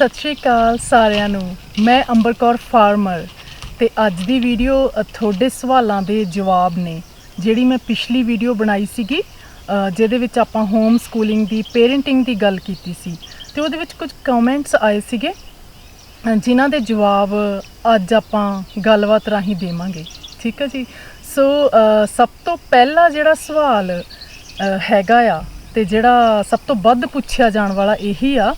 ਸਤਿ ਸ਼੍ਰੀ ਅਕਾਲ ਸਾਰਿਆਂ ਨੂੰ। ਮੈਂ ਅੰਬਰ ਕੌਰ ਫਾਰਮਰ ਤੇ ਅੱਜ ਦੀ ਵੀਡੀਓ ਤੁਹਾਡੇ ਸਵਾਲਾਂ ਦੇ ਜਵਾਬ ਨੇ ਜਿਹੜੀ ਮੈਂ ਪਿਛਲੀ ਵੀਡੀਓ ਬਣਾਈ ਸੀਗੀ ਜਿਹਦੇ ਵਿੱਚ ਆਪਾਂ ਹੋਮ ਸਕੂਲਿੰਗ ਦੀ ਪੇਰੈਂਟਿੰਗ ਦੀ ਗੱਲ ਕੀਤੀ ਸੀ। ਤੇ ਉਹਦੇ ਵਿੱਚ ਕੁਝ ਕਮੈਂਟਸ ਆਏ ਸੀਗੇ ਅ, ਜਿਨ੍ਹਾਂ ਦੇ ਜਵਾਬ ਅੱਜ ਆਪਾਂ ਗੱਲਬਾਤ ਰਾਹੀਂ ਦੇਵਾਂਗੇ। ਠੀਕ ਹੈ ਜੀ? ਸੋ ਸਭ ਤੋਂ ਪਹਿਲਾ ਜਿਹੜਾ ਸਵਾਲ ਹੈਗਾ ਆ ਤੇ ਜਿਹੜਾ ਸਭ ਤੋਂ ਵੱਧ ਪੁੱਛਿਆ ਜਾਣ ਵਾਲਾ ਇਹੀ ਆ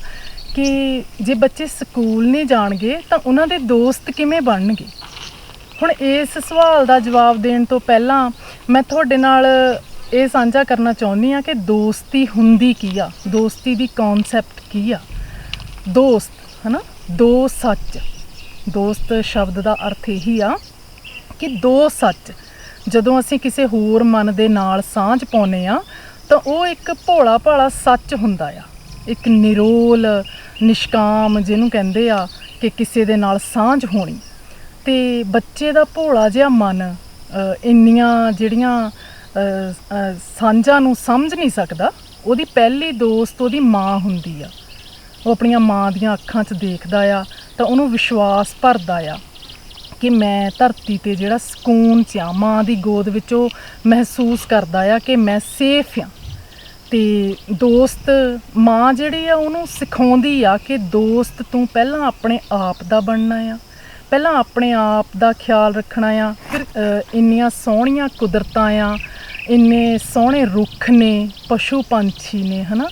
ਕਿ ਜੇ ਬੱਚੇ ਸਕੂਲ ਨਹੀਂ ਜਾਣਗੇ ਤਾਂ ਉਹਨਾਂ ਦੇ ਦੋਸਤ ਕਿਵੇਂ ਬਣਨਗੇ? ਹੁਣ ਇਸ ਸਵਾਲ ਦਾ ਜਵਾਬ ਦੇਣ ਤੋਂ ਪਹਿਲਾਂ ਮੈਂ ਤੁਹਾਡੇ ਨਾਲ ਇਹ ਸਾਂਝਾ ਕਰਨਾ ਚਾਹੁੰਦੀ ਆ ਕਿ ਦੋਸਤੀ ਹੁੰਦੀ ਕੀ ਆ? ਦੋਸਤੀ ਦੀ ਕਨਸੈਪਟ ਕੀ ਆ? ਦੋਸਤ, ਹਨਾ? ਦੋ ਸੱਚ। ਦੋਸਤ ਸ਼ਬਦ ਦਾ ਅਰਥ ਇਹੀ ਆ ਕਿ ਦੋ ਸੱਚ। ਜਦੋਂ ਅਸੀਂ ਕਿਸੇ ਹੋਰ ਮਨ ਦੇ ਨਾਲ ਸਾਂਝ ਪਾਉਨੇ ਆ ਤਾਂ ਉਹ ਇੱਕ ਭੋਲਾ ਭਾਲਾ ਸੱਚ ਹੁੰਦਾ ਆ। ਇੱਕ ਨਿਰੋਲ, ਨਿਸ਼ਕਾਮ ਜਿਹਨੂੰ ਕਹਿੰਦੇ ਆ ਕਿ ਕਿਸੇ ਦੇ ਨਾਲ ਸਾਂਝ ਹੋਣੀ। ਤੇ ਬੱਚੇ ਦਾ ਭੋਲਾ ਜਿਹਾ ਮਨ ਇੰਨੀਆਂ ਜਿਹੜੀਆਂ ਸਾਂਝਾਂ ਨੂੰ ਸਮਝ ਨਹੀਂ ਸਕਦਾ, ਉਹਦੀ ਪਹਿਲੀ ਦੋਸਤ ਉਹਦੀ ਮਾਂ ਹੁੰਦੀ ਆ। ਉਹ ਆਪਣੀਆਂ ਮਾਂ ਦੀਆਂ ਅੱਖਾਂ 'ਚ ਦੇਖਦਾ ਆ, ਤਾਂ ਉਹਨੂੰ ਵਿਸ਼ਵਾਸ ਭਰਦਾ ਆ ਕਿ ਮੈਂ ਧਰਤੀ ਤੇ ਜਿਹੜਾ ਸਕੂਨ ਚ ਆ, ਮਾਂ ਦੀ ਗੋਦ ਵਿੱਚ ਉਹ ਮਹਿਸੂਸ ਕਰਦਾ ਆ ਕਿ ਮੈਂ ਸੇਫ ਆ। ਤੇ ਦੋਸਤ, ਮਾਂ ਜਿਹੜੀ ਆ, ਉਹਨੂੰ ਸਿਖਾਉਂਦੀ ਆ ਕਿ ਦੋਸਤ ਤੂੰ ਪਹਿਲਾਂ ਆਪਣੇ ਆਪ ਦਾ ਬਣਨਾ ਆ, ਪਹਿਲਾਂ ਆਪਣੇ ਆਪ ਦਾ ਖਿਆਲ ਰੱਖਣਾ ਆ। ਫਿਰ ਇੰਨੀਆਂ ਸੋਹਣੀਆਂ ਕੁਦਰਤਾਂ ਆ, ਇੰਨੇ ਸੋਹਣੇ ਰੁੱਖ ਨੇ, ਪਸ਼ੂ ਪੰਛੀ ਨੇ, ਹਨਾ?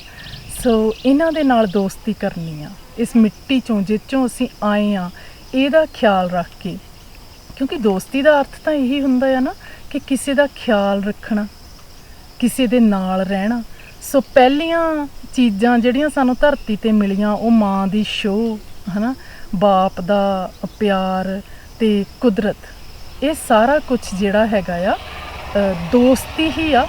ਸੋ ਇਹਨਾਂ ਦੇ ਨਾਲ ਦੋਸਤੀ ਕਰਨੀ ਆ। ਇਸ ਮਿੱਟੀ ਚੋਂ ਜਿਹ ਚੋਂ ਅਸੀਂ ਆਏ ਆ, ਇਹਦਾ ਖਿਆਲ ਰੱਖ ਕੇ। ਕਿਉਂਕਿ ਦੋਸਤੀ ਦਾ ਅਰਥ ਤਾਂ ਇਹੀ ਹੁੰਦਾ ਆ ਨਾ, ਕਿ ਕਿਸੇ ਦਾ ਖਿਆਲ ਰੱਖਣਾ, ਕਿਸੇ ਦੇ ਨਾਲ ਰਹਿਣਾ। ਸੋ ਪਹਿਲੀਆਂ ਚੀਜ਼ਾਂ ਜਿਹੜੀਆਂ ਸਾਨੂੰ ਧਰਤੀ ਤੇ ਮਿਲੀਆਂ, ਉਹ ਮਾਂ ਦੀ ਸ਼ੋਅ ਹਨਾ? ਬਾਪ ਦਾ ਪਿਆਰ ਤੇ ਕੁਦਰਤ, ਇਹ ਸਾਰਾ ਕੁਝ ਜਿਹੜਾ ਹੈਗਾ ਆ ਦੋਸਤੀ ਹੀ ਆ।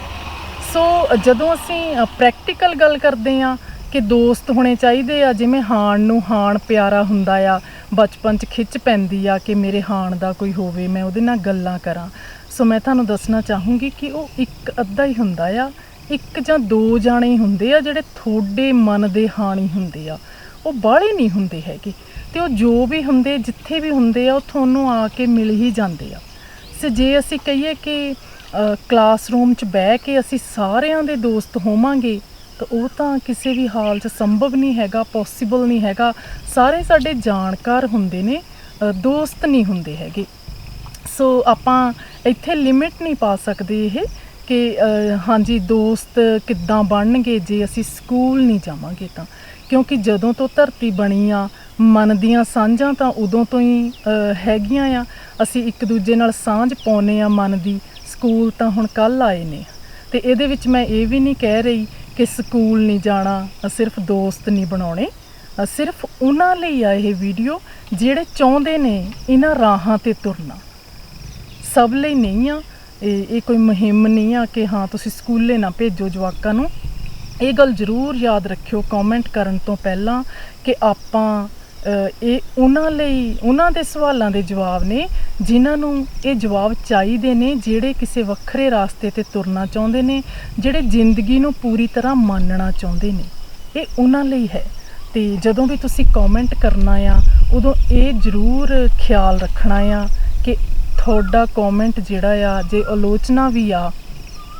ਸੋ ਜਦੋਂ ਅਸੀਂ ਪ੍ਰੈਕਟੀਕਲ ਗੱਲ ਕਰਦੇ ਆ ਕਿ ਦੋਸਤ ਹੋਣੇ ਚਾਹੀਦੇ ਆ, ਜਿਵੇਂ ਹਾਣ ਨੂੰ ਹਾਣ ਪਿਆਰਾ ਹੁੰਦਾ ਆ, ਬਚਪਨ 'ਚ ਖਿੱਚ ਪੈਂਦੀ ਆ ਕਿ ਮੇਰੇ ਹਾਣ ਦਾ ਕੋਈ ਹੋਵੇ, ਮੈਂ ਉਹਦੇ ਨਾਲ ਗੱਲਾਂ ਕਰਾਂ। ਸੋ ਮੈਂ ਤੁਹਾਨੂੰ ਦੱਸਣਾ ਚਾਹੂੰਗੀ ਕਿ ਉਹ ਇੱਕ ਅੱਧਾ ਹੀ ਹੁੰਦਾ ਆ। ਇੱਕ ਜਾਂ ਦੋ ਜਾਣੇ ਹੁੰਦੇ ਆ ਜਿਹੜੇ ਤੁਹਾਡੇ ਮਨ ਦੇ ਹਾਣੀ ਹੁੰਦੇ ਆ। ਉਹ ਬਾਹਲੇ ਨਹੀਂ ਹੁੰਦੇ ਹੈਗੇ ਤੇ ਉਹ ਜੋ ਵੀ ਹੁੰਦੇ, ਜਿੱਥੇ ਵੀ ਹੁੰਦੇ ਆ, ਉਹ ਤੁਹਾਨੂੰ ਆ ਕੇ ਮਿਲ ਹੀ ਜਾਂਦੇ ਆ। ਸੋ ਜੇ ਅਸੀਂ ਕਹੀਏ ਕਿ ਕਲਾਸਰੂਮ 'ਚ ਬਹਿ ਕੇ ਅਸੀਂ ਸਾਰਿਆਂ ਦੇ ਦੋਸਤ ਹੋਵਾਂਗੇ, ਤਾਂ ਉਹ ਤਾਂ ਕਿਸੇ ਵੀ ਹਾਲ 'ਚ ਸੰਭਵ ਨਹੀਂ ਹੈਗਾ ਪੋਸੀਬਲ ਨਹੀਂ ਹੈਗਾ। ਸਾਰੇ ਸਾਡੇ ਜਾਣਕਾਰ ਹੁੰਦੇ ਨੇ ਦੋਸਤ ਨਹੀਂ ਹੁੰਦੇ ਹੈਗੇ। ਸੋ ਆਪਾਂ ਇੱਥੇ ਲਿਮਿਟ ਨਹੀਂ ਪਾ ਸਕਦੇ ਇਹ। ਕਿ ਹਾਂਜੀ, ਦੋਸਤ ਕਿੱਦਾਂ ਬਣਨਗੇ? ਜੇ ਅਸੀਂ ਸਕੂਲ ਨਹੀਂ ਜਾਵਾਂਗੇ ਤਾਂ। ਕਿਉਂਕਿ ਜਦੋਂ ਤੋਂ ਧਰਤੀ ਬਣੀ ਆ, ਮਨ ਦੀਆਂ ਸਾਂਝਾਂ ਤਾਂ ਉਦੋਂ ਤੋਂ ਹੀ ਹੈਗੀਆਂ ਆ। ਅਸੀਂ ਇੱਕ ਦੂਜੇ ਨਾਲ ਸਾਂਝ ਪਾਉਨੇ ਆ ਮਨ ਦੀ। ਸਕੂਲ ਤਾਂ ਹੁਣ ਕੱਲ ਆਏ ਨੇ। ਤੇ ਇਹਦੇ ਵਿੱਚ ਮੈਂ ਇਹ ਵੀ ਨਹੀਂ ਕਹਿ ਰਹੀ ਕਿ ਸਕੂਲ ਨਹੀਂ ਜਾਣਾ, ਸਿਰਫ ਦੋਸਤ ਨਹੀਂ ਬਣਾਉਣੇ। ਸਿਰਫ ਉਹਨਾਂ ਲਈ ਆ ਇਹ ਵੀਡੀਓ, ਜਿਹੜੇ ਚਾਹੁੰਦੇ ਨੇ ਇਹਨਾਂ ਰਾਹਾਂ ਤੇ ਤੁਰਨਾ। ਸਭ ਲਈ ਨਹੀਂ ਆ। ਇਹ ਇਹ ਕੋਈ ਮੁਹਿੰਮ ਨਹੀਂ ਆ ਕਿ ਹਾਂ, ਤੁਸੀਂ ਸਕੂਲੇ ਨਾ ਭੇਜੋ ਜਵਾਕਾਂ ਨੂੰ। ਇਹ ਗੱਲ ਜ਼ਰੂਰ ਯਾਦ ਰੱਖਿਓ ਕਮੈਂਟ ਕਰਨ ਤੋਂ ਪਹਿਲਾਂ ਕਿ ਆਪਾਂ ਇਹ ਉਹਨਾਂ ਲਈ, ਉਹਨਾਂ ਦੇ ਸਵਾਲਾਂ ਦੇ ਜਵਾਬ ਨੇ, ਜਿਨ੍ਹਾਂ ਨੂੰ ਇਹ ਜਵਾਬ ਚਾਹੀਦੇ ਨੇ, ਜਿਹੜੇ ਕਿਸੇ ਵੱਖਰੇ ਰਾਸਤੇ ਤੇ ਤੁਰਨਾ ਚਾਹੁੰਦੇ ਨੇ, ਜਿਹੜੇ ਜ਼ਿੰਦਗੀ ਨੂੰ ਪੂਰੀ ਤਰ੍ਹਾਂ ਮੰਨਣਾ ਚਾਹੁੰਦੇ ਨੇ। ਇਹ ਉਹਨਾਂ ਲਈ ਹੈ। ਤੇ ਜਦੋਂ ਵੀ ਤੁਸੀਂ ਕਮੈਂਟ ਕਰਨਾ ਆ, ਉਦੋਂ ਇਹ ਜ਼ਰੂਰ ਖਿਆਲ ਰੱਖਣਾ ਆ ਕਿ ਤੁਹਾਡਾ ਕਮੈਂਟ ਜਿਹੜਾ ਆ, ਜੇ ਆਲੋਚਨਾ ਵੀ ਆ,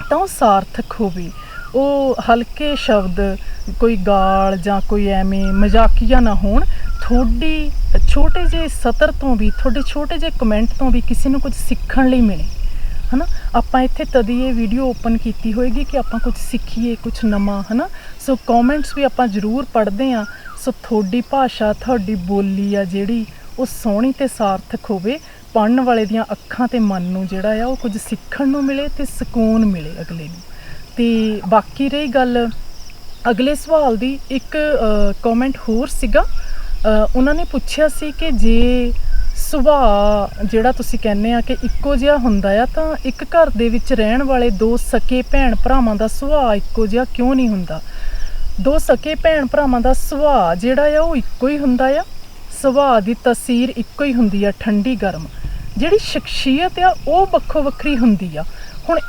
ਤਾਂ ਉਹ ਸਾਰਥਕ ਹੋਵੇ। ਉਹ ਹਲਕੇ ਸ਼ਬਦ, ਕੋਈ ਗਾਲ ਜਾਂ ਕੋਈ ਐਵੇਂ ਮਜ਼ਾਕੀਆ ਨਾ ਹੋਣ। ਤੁਹਾਡੀ ਛੋਟੇ ਜਿਹੇ ਸਤਰ ਤੋਂ ਵੀ, ਤੁਹਾਡੇ ਛੋਟੇ ਜਿਹੇ ਕਮੈਂਟ ਤੋਂ ਵੀ ਕਿਸੇ ਨੂੰ ਕੁਝ ਸਿੱਖਣ ਲਈ ਮਿਲੇ। ਹਨਾ? ਆਪਾਂ ਇੱਥੇ ਤਦੀ ਇਹ ਵੀਡੀਓ ਓਪਨ ਕੀਤੀ ਹੋਏਗੀ ਕਿ ਆਪਾਂ ਕੁਝ ਸਿੱਖੀਏ, ਕੁਝ ਨਵਾਂ, ਹਨਾ? ਸੋ ਕਮੈਂਟਸ ਵੀ ਆਪਾਂ ਜ਼ਰੂਰ ਪੜ੍ਹਦੇ ਆ ਸੋ ਤੁਹਾਡੀ ਭਾਸ਼ਾ, ਤੁਹਾਡੀ ਬੋਲੀ ਆ ਜਿਹੜੀ, ਉਹ ਸੋਹਣੀ ਤੇ ਸਾਰਥਕ ਹੋਵੇ। ਪੜਨ ਵਾਲੇ ਦੀਆਂ ਅੱਖਾਂ ਤੇ ਮਨ ਨੂੰ ਜਿਹੜਾ ਆ ਉਹ ਕੁਝ ਸਿੱਖਣ ਨੂੰ ਮਿਲੇ ਤੇ ਸਕੂਨ ਮਿਲੇ ਅਗਲੇ ਨੂੰ। ਤੇ ਬਾਕੀ ਰਹੀ ਗੱਲ ਅਗਲੇ ਸਵਾਲ ਦੀ, ਇੱਕ ਕਮੈਂਟ ਹੋਰ ਸੀਗਾ। ਉਹਨਾਂ ਨੇ ਪੁੱਛਿਆ ਸੀ ਕਿ ਜੇ ਸੁਭਾਅ ਜਿਹੜਾ ਤੁਸੀਂ ਕਹਿੰਦੇ ਆ ਕਿ ਇੱਕੋ ਜਿਹਾ ਹੁੰਦਾ ਆ, ਤਾਂ ਇੱਕ ਘਰ ਦੇ ਵਿੱਚ ਰਹਿਣ ਵਾਲੇ ਦੋ ਸਕੇ ਭੈਣ ਭਰਾਵਾਂ ਦਾ ਸੁਭਾਅ ਇੱਕੋ ਜਿਹਾ ਕਿਉਂ ਨਹੀਂ ਹੁੰਦਾ? ਦੋ ਸਕੇ ਭੈਣ ਭਰਾਵਾਂ ਦਾ ਸੁਭਾਅ ਜਿਹੜਾ ਆ ਉਹ ਇੱਕੋ ਹੀ ਹੁੰਦਾ ਆ। ਸੁਭਾਅ ਦੀ ਤਸਵੀਰ ਇੱਕੋ ਹੀ ਹੁੰਦੀ ਆ, ਠੰਡੀ ਗਰਮ। ਜਿਹੜੀ ਸ਼ਖਸੀਅਤ ਆ, ਉਹ ਵੱਖੋ ਵੱਖਰੀ ਹੁੰਦੀ ਆ। ਹੁਣ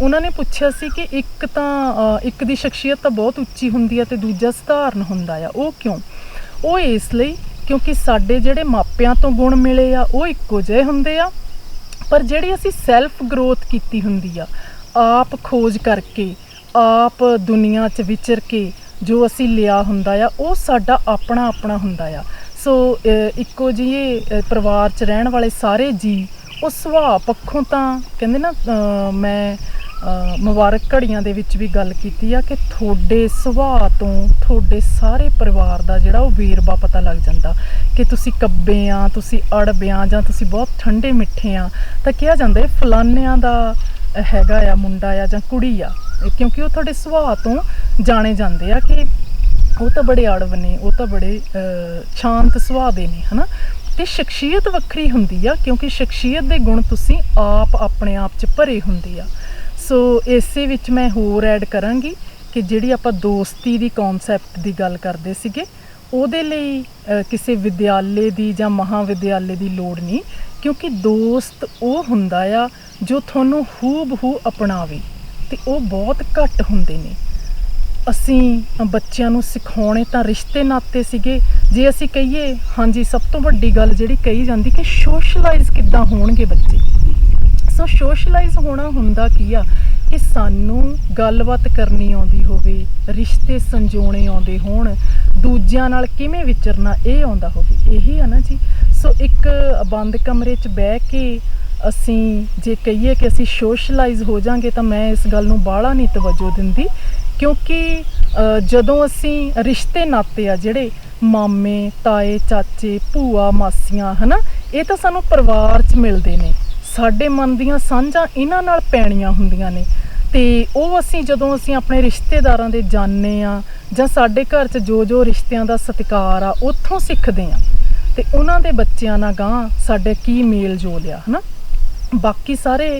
ਉਹਨਾਂ ਨੇ ਪੁੱਛਿਆ ਸੀ ਕਿ ਇੱਕ ਤਾਂ ਇੱਕ ਦੀ ਸ਼ਖਸੀਅਤ ਤਾਂ ਬਹੁਤ ਉੱਚੀ ਹੁੰਦੀ ਆ ਤੇ ਦੂਜਾ ਸਧਾਰਨ ਹੁੰਦਾ ਆ। ਉਹ ਕਿਉਂ? ਉਹ ਇਸ ਲਈ ਕਿਉਂਕਿ ਸਾਡੇ ਜਿਹੜੇ ਮਾਪਿਆਂ ਤੋਂ ਗੁਣ ਮਿਲੇ ਆ, ਉਹ ਇੱਕੋ ਜਿਹੇ ਹੁੰਦੇ ਆ। ਪਰ ਜਿਹੜੀ ਅਸੀਂ ਸੈਲਫ ਗਰੋਥ ਕੀਤੀ ਹੁੰਦੀ ਆ, ਆਪ ਖੋਜ ਕਰਕੇ, ਆਪ ਦੁਨੀਆ 'ਚ ਵਿਚਰ ਕੇ ਜੋ ਅਸੀਂ ਲਿਆ ਹੁੰਦਾ ਆ, ਉਹ ਸਾਡਾ ਆਪਣਾ ਆਪਣਾ ਹੁੰਦਾ ਆ। ਸੋ ਇੱਕੋ ਜਿਹੇ ਪਰਿਵਾਰ 'ਚ ਰਹਿਣ ਵਾਲੇ ਸਾਰੇ ਜੀ, ਉਹ ਸੁਭਾਅ ਪੱਖੋਂ ਤਾਂ ਕਹਿੰਦੇ ਨਾ ਮੈਂ ਮੁਬਾਰਕ ਘੜੀਆਂ ਦੇ ਵਿੱਚ ਵੀ ਗੱਲ ਕੀਤੀ ਆ ਕਿ ਤੁਹਾਡੇ ਸੁਭਾਅ ਤੋਂ ਤੁਹਾਡੇ ਸਾਰੇ ਪਰਿਵਾਰ ਦਾ ਜਿਹੜਾ ਉਹ ਵੇਰਵਾ ਪਤਾ ਲੱਗ ਜਾਂਦਾ। ਕਿ ਤੁਸੀਂ ਕੱਬੇ ਆ, ਤੁਸੀਂ ਅੜਬ ਆ, ਜਾਂ ਤੁਸੀਂ ਬਹੁਤ ਠੰਡੇ ਮਿੱਠੇ ਆ, ਤਾਂ ਕਿਹਾ ਜਾਂਦਾ ਇਹ ਫਲਾਨਿਆਂ ਦਾ ਹੈਗਾ ਆ, ਮੁੰਡਾ ਆ ਜਾਂ ਕੁੜੀ ਆ। ਕਿਉਂਕਿ ਉਹ ਤੁਹਾਡੇ ਸੁਭਾਅ ਤੋਂ ਜਾਣੇ ਜਾਂਦੇ ਆ ਕਿ ਉਹ ਤਾਂ ਬੜੇ ਅੜਬ ਨੇ, ਉਹ ਤਾਂ ਬੜੇ ਸ਼ਾਂਤ ਸੁਭਾਅ ਦੇ ਨੇ, ਹਨਾ? ਤੇ ਸ਼ਖਸੀਅਤ ਵੱਖਰੀ ਹੁੰਦੀ ਆ, ਕਿਉਂਕਿ ਸ਼ਖਸੀਅਤ ਦੇ ਗੁਣ ਤੁਸੀਂ ਆਪ ਆਪਣੇ ਆਪ 'ਚ ਭਰੇ ਹੁੰਦੇ ਆ। ਸੋ ਇਸੇ ਵਿੱਚ ਮੈਂ ਹੋਰ ਐਡ ਕਰਾਂਗੀ ਕਿ ਜਿਹੜੀ ਆਪਾਂ ਦੋਸਤੀ ਦੀ ਕਨਸੈਪਟ ਦੀ ਗੱਲ ਕਰਦੇ ਸੀਗੇ, ਉਹਦੇ ਲਈ ਕਿਸੇ ਵਿਦਿਆਲੇ ਦੀ ਜਾਂ ਮਹਾਵਿਦਿਆਲੇ ਦੀ ਲੋੜ ਨਹੀਂ, ਕਿਉਂਕਿ ਦੋਸਤ ਉਹ ਹੁੰਦਾ ਆ ਜੋ ਤੁਹਾਨੂੰ ਹੂਬ-ਹੂ ਅਪਣਾਵੇ ਤੇ ਉਹ ਬਹੁਤ ਘੱਟ ਹੁੰਦੇ ਨੇ। ਅਸੀਂ ਬੱਚਿਆਂ ਨੂੰ ਸਿਖਾਉਣੇ ਤਾਂ ਰਿਸ਼ਤੇ ਨਾਤੇ ਸੀਗੇ। ਜੇ ਅਸੀਂ ਕਹੀਏ, ਹਾਂਜੀ, ਸਭ ਤੋਂ ਵੱਡੀ ਗੱਲ ਜਿਹੜੀ ਕਹੀ ਜਾਂਦੀ ਕਿ ਸੋਸ਼ਲਾਈਜ਼ ਕਿੱਦਾਂ ਹੋਣਗੇ ਬੱਚੇ? ਸੋ ਸੋਸ਼ਲਾਈਜ਼ ਹੋਣਾ ਹੁੰਦਾ ਕੀ ਆ? ਕਿ ਸਾਨੂੰ ਗੱਲਬਾਤ ਕਰਨੀ ਆਉਂਦੀ ਹੋਵੇ, ਰਿਸ਼ਤੇ ਸੰਜੋਣੇ ਆਉਂਦੇ ਹੋਣ, ਦੂਜਿਆਂ ਨਾਲ ਕਿਵੇਂ ਵਿਚਰਨਾ ਇਹ ਆਉਂਦਾ ਹੋਵੇ, ਇਹੀ ਆ ਨਾ ਜੀ। ਸੋ ਇੱਕ ਬੰਦ ਕਮਰੇ 'ਚ ਬਹਿ ਕੇ ਅਸੀਂ ਜੇ ਕਹੀਏ ਕਿ ਅਸੀਂ ਸੋਸ਼ਲਾਈਜ਼ ਹੋ ਜਾਾਂਗੇ ਤਾਂ ਮੈਂ ਇਸ ਗੱਲ ਨੂੰ ਬਾਹਲਾ ਨਹੀਂ ਤਵੱਜੋ ਦਿੰਦੀ। ਕਿਉਂਕਿ ਜਦੋਂ ਅਸੀਂ ਰਿਸ਼ਤੇ ਨਾਤੇ ਆ, ਜਿਹੜੇ ਮਾਮੇ, ਤਾਏ, ਚਾਚੇ, ਭੂਆ, ਮਾਸੀਆਂ, ਹਨਾ, ਇਹ ਤਾਂ ਸਾਨੂੰ ਪਰਿਵਾਰ 'ਚ ਮਿਲਦੇ ਨੇ। ਸਾਡੇ ਮਨ ਦੀਆਂ ਸਾਂਝਾਂ ਇਹਨਾਂ ਨਾਲ ਪੈਣੀਆਂ ਹੁੰਦੀਆਂ ਨੇ। ਤੇ ਉਹ ਅਸੀਂ ਜਦੋਂ ਅਸੀਂ ਆਪਣੇ ਰਿਸ਼ਤੇਦਾਰਾਂ ਦੇ ਜਾਣਦੇ ਆ, ਜਾਂ ਸਾਡੇ ਘਰ 'ਚ ਜੋ ਜੋ ਰਿਸ਼ਤਿਆਂ ਦਾ ਸਤਿਕਾਰ ਆ, ਉੱਥੋਂ ਸਿੱਖਦੇ ਆ। ਤੇ ਉਹਨਾਂ ਦੇ ਬੱਚਿਆਂ ਨਾਲ ਗਾਂ ਸਾਡੇ ਕੀ ਮੇਲ ਜੋਲ ਆ, ਹਨਾ। ਬਾਕੀ ਸਾਰੇ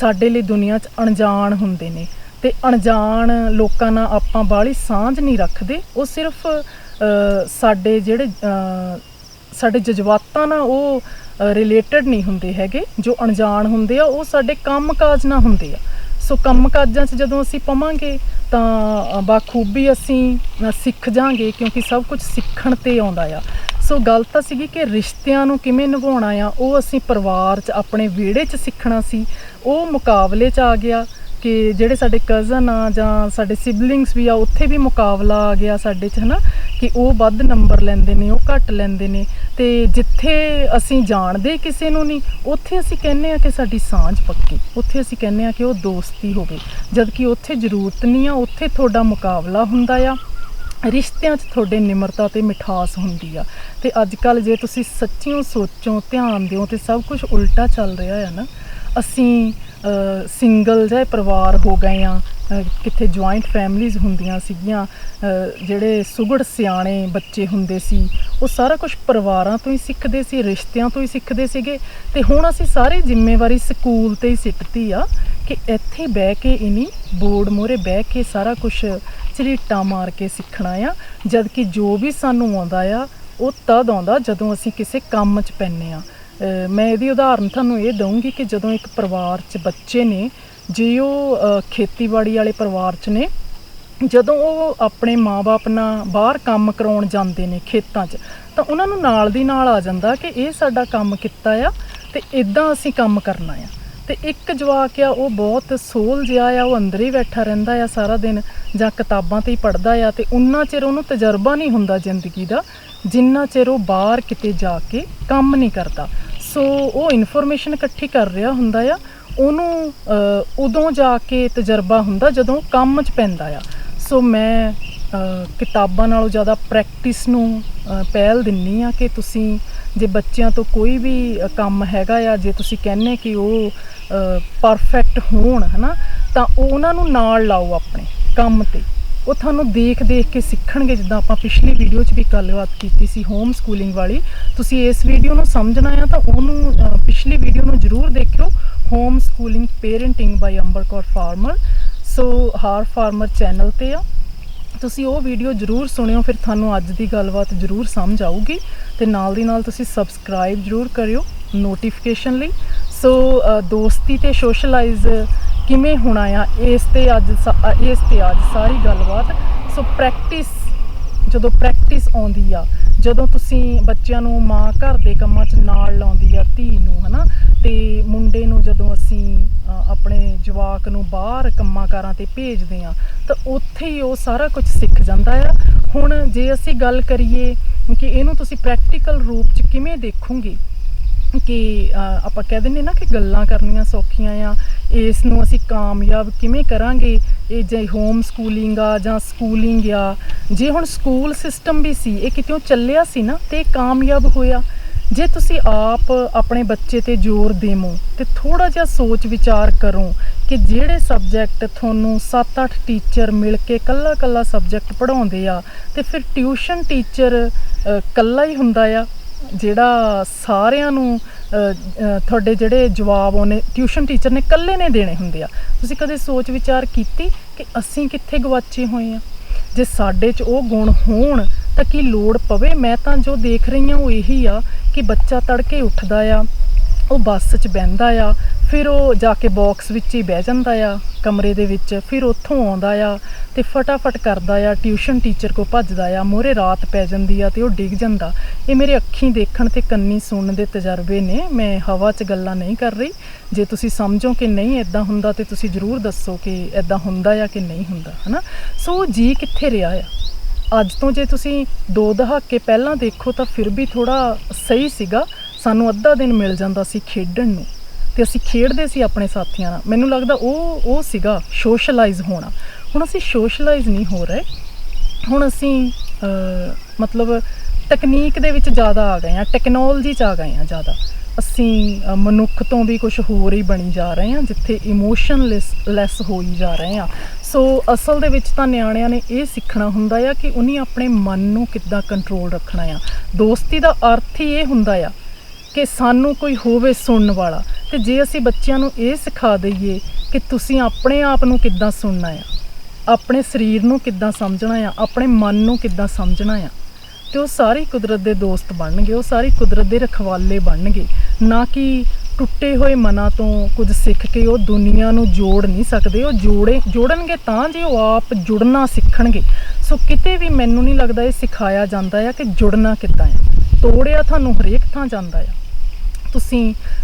ਸਾਡੇ ਲਈ ਦੁਨੀਆ 'ਚ ਅਣਜਾਣ ਹੁੰਦੇ ਨੇ। ਤੇ ਅਣਜਾਣ ਲੋਕਾਂ ਨਾਲ ਆਪਾਂ ਬਾਹਲੀ ਸਾਂਝ ਨਹੀਂ ਰੱਖਦੇ। ਉਹ ਸਿਰਫ ਸਾਡੇ ਜਿਹੜੇ ਸਾਡੇ ਜਜ਼ਬਾਤਾਂ ਨਾਲ ਉਹ ਰਿਲੇਟਡ ਨਹੀਂ ਹੁੰਦੇ ਹੈਗੇ। ਜੋ ਅਣਜਾਣ ਹੁੰਦੇ ਆ, ਉਹ ਸਾਡੇ ਕੰਮਕਾਜ ਨਾਲ ਹੁੰਦੇ ਆ। ਸੋ ਕੰਮਕਾਜਾਂ 'ਚ ਜਦੋਂ ਅਸੀਂ ਪਵਾਂਗੇ, ਤਾਂ ਬਾਖੂਬੀ ਅਸੀਂ ਸਿੱਖ ਜਾਾਂਗੇ, ਕਿਉਂਕਿ ਸਭ ਕੁਝ ਸਿੱਖਣ ਤੇ ਆਉਂਦਾ ਆ। ਸੋ ਗੱਲ ਤਾਂ ਸੀਗੀ ਕਿ ਰਿਸ਼ਤਿਆਂ ਨੂੰ ਕਿਵੇਂ ਨਿਭਾਉਣਾ ਆ, ਉਹ ਅਸੀਂ ਪਰਿਵਾਰ 'ਚ, ਆਪਣੇ ਵਿਹੜੇ 'ਚ ਸਿੱਖਣਾ ਸੀ। ਉਹ ਮੁਕਾਬਲੇ 'ਚ ਆ ਗਿਆ। ਕਿ ਜਿਹੜੇ ਸਾਡੇ ਕਜ਼ਨ ਆ ਜਾਂ ਸਾਡੇ ਸਿਬਲਿੰਗਸ ਵੀ ਆ, ਉੱਥੇ ਵੀ ਮੁਕਾਬਲਾ ਆ ਗਿਆ ਸਾਡੇ 'ਚ, ਹਨਾ? ਕਿ ਉਹ ਵੱਧ ਨੰਬਰ ਲੈਂਦੇ ਨੇ, ਉਹ ਘੱਟ ਲੈਂਦੇ ਨੇ। ਤੇ ਜਿੱਥੇ ਅਸੀਂ ਜਾਣਦੇ ਕਿਸੇ ਨੂੰ ਨਹੀਂ, ਉੱਥੇ ਅਸੀਂ ਕਹਿੰਦੇ ਆ ਕਿ ਸਾਡੀ ਸਾਂਝ ਪੱਕੀ। ਉੱਥੇ ਅਸੀਂ ਕਹਿੰਦੇ ਆ ਕਿ ਉਹ ਦੋਸਤੀ ਹੋਵੇ। ਜਦ ਕਿ ਉੱਥੇ ਜ਼ਰੂਰਤ ਨਹੀਂ ਆ, ਉੱਥੇ ਤੁਹਾਡਾ ਮੁਕਾਬਲਾ ਹੁੰਦਾ ਆ। ਰਿਸ਼ਤਿਆਂ 'ਚ ਤੁਹਾਡੇ ਨਿਮਰਤਾ ਤੇ ਮਿਠਾਸ ਹੁੰਦੀ ਆ। ਤੇ ਅੱਜ ਕੱਲ ਜੇ ਤੁਸੀਂ ਸੱਚੀਓ ਸੋਚੋ, ਧਿਆਨ ਦਿਓ ਤੇ ਸਭ ਕੁਝ ਉਲਟਾ ਚੱਲ ਰਿਹਾ ਆ ਨਾ। ਅਸੀਂ ਸਿੰਗਲ ਜਿਹੇ ਪਰਿਵਾਰ ਹੋ ਗਏ ਆ ਕਿੱਥੇ ਜੁਆਇੰਟ ਫੈਮਲੀਆਂ ਹੁੰਦੀਆਂ ਸੀਗੀਆਂ ਜਿਹੜੇ ਸੁਗੜ ਸਿਆਣੇ ਬੱਚੇ ਹੁੰਦੇ ਸੀ, ਉਹ ਸਾਰਾ ਕੁਝ ਪਰਿਵਾਰਾਂ ਤੋਂ ਹੀ ਸਿੱਖਦੇ ਸੀ, ਰਿਸ਼ਤਿਆਂ ਤੋਂ ਹੀ ਸਿੱਖਦੇ ਸੀਗੇ। ਤੇ ਹੁਣ ਅਸੀਂ ਸਾਰੀ ਜ਼ਿੰਮੇਵਾਰੀ ਸਕੂਲ ਤੇ ਹੀ ਸਿੱਟਤੀ ਆ ਕਿ ਇੱਥੇ ਬਹਿ ਕੇ ਇਨੀ ਬੋਰਡ ਮੋਰੇ ਬਹਿ ਕੇ ਸਾਰਾ ਕੁਝ ਝਰੀਟਾਂ ਮਾਰ ਕੇ ਸਿੱਖਣਾ ਆ। ਜਦ ਕਿ ਜੋ ਵੀ ਸਾਨੂੰ ਆਉਂਦਾ ਆ, ਉਹ ਤਦ ਆਉਂਦਾ ਜਦੋਂ ਅਸੀਂ ਕਿਸੇ ਕੰਮ 'ਚ ਪੈਨੇ ਆ। ਮੈਂ ਇਹਦੀ ਉਦਾਹਰਨ ਤੁਹਾਨੂੰ ਇਹ ਦਊਂਗੀ ਕਿ ਜਦੋਂ ਇੱਕ ਪਰਿਵਾਰ 'ਚ ਬੱਚੇ ਨੇ, ਜੇ ਉਹ ਖੇਤੀਬਾੜੀ ਵਾਲੇ ਪਰਿਵਾਰ 'ਚ ਨੇ, ਜਦੋਂ ਉਹ ਆਪਣੇ ਮਾਪੇ ਨਾਲ ਬਾਹਰ ਕੰਮ ਕਰਾਉਣ ਜਾਂਦੇ ਨੇ ਖੇਤਾਂ 'ਚ, ਤਾਂ ਉਹਨਾਂ ਨੂੰ ਨਾਲ ਦੀ ਨਾਲ ਆ ਜਾਂਦਾ ਕਿ ਇਹ ਸਾਡਾ ਕੰਮ ਕੀਤਾ ਆ ਤੇ ਇਦਾਂ ਅਸੀਂ ਕੰਮ ਕਰਨਾ ਆ। ਤੇ ਇੱਕ ਜਵਾਕ ਆ, ਉਹ ਬਹੁਤ ਸੋਲ ਜਿਹਾ ਆ, ਉਹ ਅੰਦਰ ਹੀ ਬੈਠਾ ਰਹਿੰਦਾ ਆ ਸਾਰਾ ਦਿਨ ਜਾਂ ਕਿਤਾਬਾਂ ਤੇ ਹੀ ਪੜਦਾ ਆ ਤੇ ਉਨਾ ਚਿਰ ਉਹਨੂੰ ਤਜਰਬਾ ਨਹੀਂ ਹੁੰਦਾ ਜ਼ਿੰਦਗੀ ਦਾ, ਜਿੰਨਾ ਚਿਰ ਉਹ ਬਾਹਰ ਕਿਤੇ ਜਾ ਕੇ ਕੰਮ ਨਹੀਂ ਕਰਦਾ। ਸੋ ਉਹ ਇਨਫੋਰਮੇਸ਼ਨ ਇਕੱਠੀ ਕਰ ਰਿਹਾ ਹੁੰਦਾ ਆ, ਉਹਨੂੰ ਉਦੋਂ ਜਾ ਕੇ ਤਜਰਬਾ ਹੁੰਦਾ ਜਦੋਂ ਕੰਮ 'ਚ ਪੈਂਦਾ ਆ। ਸੋ ਮੈਂ ਕਿਤਾਬਾਂ ਨਾਲੋਂ ਜ਼ਿਆਦਾ ਪ੍ਰੈਕਟਿਸ ਨੂੰ ਪਹਿਲ ਦਿੰਨੀ ਆ ਕਿ ਤੁਸੀਂ ਜੇ ਬੱਚਿਆਂ ਤੋਂ ਕੋਈ ਵੀ ਕੰਮ ਹੈਗਾ ਆ, ਜੇ ਤੁਸੀਂ ਕਹਿੰਨੇ ਕਿ ਉਹ ਪਰਫੈਕਟ ਹੋਣ, ਹਨਾ, ਤਾਂ ਉਹਨਾਂ ਨੂੰ ਨਾਲ ਲਾਓ ਆਪਣੇ ਕੰਮ ਤੇ। ਉਹ ਤੁਹਾਨੂੰ ਦੇਖ ਦੇਖ ਕੇ ਸਿੱਖਣਗੇ, ਜਿੱਦਾਂ ਆਪਾਂ ਪਿਛਲੀ ਵੀਡੀਓ 'ਚ ਵੀ ਗੱਲਬਾਤ ਕੀਤੀ ਸੀ ਹੋਮ ਸਕੂਲਿੰਗ ਵਾਲੀ। ਤੁਸੀਂ ਇਸ ਵੀਡੀਓ ਨੂੰ ਸਮਝਣਾ ਆ ਤਾਂ ਉਹਨੂੰ ਪਿਛਲੀ ਵੀਡੀਓ ਨੂੰ ਜ਼ਰੂਰ ਦੇਖਿਓ। Home schooling parenting by Ambarkaur farmer so ਹਾਰ ਫਾਰਮਰ ਚੈਨਲ ਤੇ ਆ। ਤੁਸੀਂ ਉਹ ਵੀਡੀਓ ਜ਼ਰੂਰ ਸੁਣਿਓ, ਫਿਰ ਤੁਹਾਨੂੰ ਅੱਜ ਦੀ ਗੱਲਬਾਤ ਜ਼ਰੂਰ ਸਮਝ ਆਊਗੀ। ਤੇ ਨਾਲ ਦੀ ਨਾਲ ਤੁਸੀਂ ਸਬਸਕ੍ਰਾਈਬ ਜ਼ਰੂਰ ਕਰਿਓ ਨੋਟੀਫਿਕੇਸ਼ਨ ਲਈ। ਸੋ ਦੋਸਤੀ ਤੇ ਸੋਸ਼ਲਾਈਜ਼ ਕਿਵੇਂ ਹੋਣਾ ਆ, ਇਸ ਤੇ ਅੱਜ ਸਾ- ਇਸ ਤੇ ਅੱਜ ਸਾਰੀ ਗੱਲਬਾਤ। ਸੋ ਪ੍ਰੈਕਟਿਸ ਜਦੋਂ ਪ੍ਰੈਕਟਿਸ ਆਉਂਦੀ ਆ, ਜਦੋਂ ਤੁਸੀਂ ਬੱਚਿਆਂ ਨੂੰ ਮਾਂ ਘਰ ਦੇ ਕੰਮਾਂ 'ਚ ਨਾਲ ਲਾਉਂਦੀ ਆ, ਧੀ ਨੂੰ, ਹਨਾ, ਤੇ ਮੁੰਡੇ ਨੂੰ ਜਦੋਂ ਅਸੀਂ ਆਪਣੇ ਜਵਾਕ ਨੂੰ ਬਾਹਰ ਕੰਮਾਂ ਕਾਰਾਂ ਤੇ ਭੇਜਦੇ ਆ, ਤਾਂ ਉੱਥੇ ਹੀ ਉਹ ਸਾਰਾ ਕੁਝ ਸਿੱਖ ਜਾਂਦਾ ਆ। ਹੁਣ ਜੇ ਅਸੀਂ ਗੱਲ ਕਰੀਏ ਕਿ ਇਹਨੂੰ ਤੁਸੀਂ ਪ੍ਰੈਕਟੀਕਲ ਰੂਪ 'ਚ ਕਿਵੇਂ ਦੇਖੋਗੇ? ਕਿ ਆਪਾਂ ਕਹਿ ਦਿੰਦੇ ਨਾ ਕਿ ਗੱਲਾਂ ਕਰਨੀਆਂ ਸੌਖੀਆਂ ਆ ਇਸ ਨੂੰ ਅਸੀਂ ਕਾਮਯਾਬ ਕਿਵੇਂ ਕਰਾਂਗੇ? ਇਹ ਜੇ ਹੋਮ ਸਕੂਲਿੰਗ ਆ ਜਾਂ ਸਕੂਲਿੰਗ ਆ, ਜੇ ਹੁਣ ਸਕੂਲ ਸਿਸਟਮ ਵੀ ਸੀ, ਇਹ ਕਿਤਿਓਂ ਚੱਲਿਆ ਸੀ ਨਾ ਤੇ ਕਾਮਯਾਬ ਹੋਇਆ। ਜੇ ਤੁਸੀਂ ਆਪ ਆਪਣੇ ਬੱਚੇ ਤੇ ਜ਼ੋਰ ਦੇਵੋ ਤੇ ਥੋੜਾ ਜਿਹਾ ਸੋਚ ਵਿਚਾਰ ਕਰੋ ਕਿ ਜਿਹੜੇ ਸਬਜੈਕਟ ਤੁਹਾਨੂੰ 7-8 ਟੀਚਰ ਮਿਲ ਕੇ ਕੱਲਾ-ਕੱਲਾ ਸਬਜੈਕਟ ਪੜ੍ਹਾਉਂਦੇ ਆ, ਤੇ ਫਿਰ ਟਿਊਸ਼ਨ ਟੀਚਰ ਕੱਲਾ ਹੀ ਹੁੰਦਾ ਆ ਜਿਹੜਾ ਸਾਰਿਆਂ ਨੂੰ ਤੁਹਾਡੇ ਜਿਹੜੇ ਜਵਾਬ ਉਹਨੇ, ਟਿਊਸ਼ਨ ਟੀਚਰ ਨੇ ਇਕੱਲੇ ਨੇ ਦੇਣੇ ਹੁੰਦੇ ਆ। ਤੁਸੀਂ ਕਦੇ ਸੋਚ ਵਿਚਾਰ ਕੀਤੀ ਕਿ ਅਸੀਂ ਕਿੱਥੇ ਗਵਾਚੇ ਹੋਏ ਆ? ਜੇ ਸਾਡੇ 'ਚ ਉਹ ਗੁਣ ਹੋਣ, ਤਾਂ ਕੀ ਲੋੜ ਪਵੇ? ਮੈਂ ਤਾਂ ਜੋ ਦੇਖ ਰਹੀ ਹਾਂ ਉਹ ਇਹੀ ਆ ਕਿ ਬੱਚਾ ਤੜਕੇ ਉੱਠਦਾ ਆ, ਉਹ ਬੱਸ 'ਚ ਬਹਿੰਦਾ ਆ ਫਿਰ ਉਹ ਜਾ ਕੇ ਬਾਕਸ ਵਿੱਚ ਹੀ ਬਹਿ ਜਾਂਦਾ ਆ, ਕਮਰੇ ਦੇ ਵਿੱਚ, ਫਿਰ ਉੱਥੋਂ ਆਉਂਦਾ ਆ ਤੇ ਫਟਾਫਟ ਕਰਦਾ ਆ ਟਿਊਸ਼ਨ ਟੀਚਰ ਕੋ ਭੱਜਦਾ ਆ ਮੋਰੇ ਰਾਤ ਪੈ ਜਾਂਦੀ ਆ ਤੇ ਉਹ ਡਿੱਗ ਜਾਂਦਾ। ਇਹ ਮੇਰੇ ਅੱਖੀਂ ਦੇਖਣ ਤੇ ਕੰਨੀ ਸੁਣਨ ਦੇ ਤਜਰਬੇ ਨੇ, ਮੈਂ ਹਵਾ 'ਚ ਗੱਲਾਂ ਨਹੀਂ ਕਰ ਰਹੀ। ਜੇ ਤੁਸੀਂ ਸਮਝੋ ਕਿ ਨਹੀਂ ਇਦਾਂ ਹੁੰਦਾ ਤੇ ਤੁਸੀਂ ਜ਼ਰੂਰ ਦੱਸੋ ਕਿ ਇਦਾਂ ਹੁੰਦਾ ਆ ਕਿ ਨਹੀਂ ਹੁੰਦਾ, ਹਨਾ? ਸੋ ਜੀ ਕਿੱਥੇ ਰਿਹਾ ਆ? ਅੱਜ ਤੋਂ ਜੇ ਤੁਸੀਂ ਦੋ ਦਹਾਕੇ ਪਹਿਲਾਂ ਦੇਖੋ ਤਾਂ ਫਿਰ ਵੀ ਥੋੜਾ ਸਹੀ ਸੀਗਾ। ਸਾਨੂੰ ਅੱਧਾ ਦਿਨ ਮਿਲ ਜਾਂਦਾ ਸੀ ਖੇਡਣ ਨੂੰ। ਤੇ ਅਸੀਂ ਖੇਡਦੇ ਸੀ ਆਪਣੇ ਸਾਥੀਆਂ ਨਾਲ। ਮੈਨੂੰ ਲੱਗਦਾ ਉਹ ਉਹ ਸੀਗਾ ਸੋਸ਼ਲਾਈਜ਼ ਹੋਣਾ। ਹੁਣ ਅਸੀਂ ਸੋਸ਼ਲਾਈਜ਼ ਨਹੀਂ ਹੋ ਰਹੇ। ਹੁਣ ਅਸੀਂ ਮਤਲਬ ਟੈਕਨੀਕ ਦੇ ਵਿੱਚ ਜ਼ਿਆਦਾ ਆ ਗਏ ਆ ਟੈਕਨੋਲੋਜੀ 'ਚ ਆ ਗਏ ਆ ਜ਼ਿਆਦਾ। ਅਸੀਂ ਮਨੁੱਖ ਤੋਂ ਵੀ ਕੁਝ ਹੋਰ ਹੀ ਬਣੀ ਜਾ ਰਹੇ ਹਾਂ, ਜਿੱਥੇ ਇਮੋਸ਼ਨਲੈਸ ਲੈਸ ਹੋਈ ਜਾ ਰਹੇ ਹਾਂ। ਸੋ ਅਸਲ ਦੇ ਵਿੱਚ ਤਾਂ ਨਿਆਣਿਆਂ ਨੇ ਇਹ ਸਿੱਖਣਾ ਹੁੰਦਾ ਆ ਕਿ ਉਹਨੇ ਆਪਣੇ ਮਨ ਨੂੰ ਕਿੱਦਾਂ ਕੰਟਰੋਲ ਰੱਖਣਾ ਆ। ਦੋਸਤੀ ਦਾ ਅਰਥ ਹੀ ਇਹ ਹੁੰਦਾ ਆ ਕਿ ਸਾਨੂੰ ਕੋਈ ਹੋਵੇ ਸੁਣਨ ਵਾਲਾ। ਤੇ ਜੇ ਅਸੀਂ ਬੱਚਿਆਂ ਨੂੰ ਇਹ ਸਿਖਾ ਦਈਏ ਕਿ ਤੁਸੀਂ ਆਪਣੇ ਆਪ ਨੂੰ ਕਿੱਦਾਂ ਸੁਣਨਾ ਆ, ਆਪਣੇ ਸਰੀਰ ਨੂੰ ਕਿੱਦਾਂ ਸਮਝਣਾ ਆ, ਆਪਣੇ ਮਨ ਨੂੰ ਕਿੱਦਾਂ ਸਮਝਣਾ ਆ, ਤੇ ਉਹ ਸਾਰੀ ਕੁਦਰਤ ਦੇ ਦੋਸਤ ਬਣਨਗੇ, ਉਹ ਸਾਰੀ ਕੁਦਰਤ ਦੇ ਰਖਵਾਲੇ ਬਣਨਗੇ। ਨਾ ਕਿ ਟੁੱਟੇ ਹੋਏ ਮਨਾਂ ਤੋਂ ਕੁਝ ਸਿੱਖ ਕੇ ਉਹ ਦੁਨੀਆ ਨੂੰ ਜੋੜ ਨਹੀਂ ਸਕਦੇ, ਉਹ ਜੋੜੇ, ਜੋੜਨਗੇ ਤਾਂ ਜੇ ਉਹ ਆਪ ਜੁੜਨਾ ਸਿੱਖਣਗੇ। ਸੋ ਕਿਤੇ ਵੀ ਮੈਨੂੰ ਨਹੀਂ ਲੱਗਦਾ ਇਹ ਸਿਖਾਇਆ ਜਾਂਦਾ ਆ ਕਿ ਜੁੜਨਾ ਕਿੱਦਾਂ ਆ। ਤੋੜਿਆ ਤੁਹਾਨੂੰ ਹਰੇਕ ਥਾਂ ਜਾਂਦਾ ਆ। ਤੁਸੀਂ,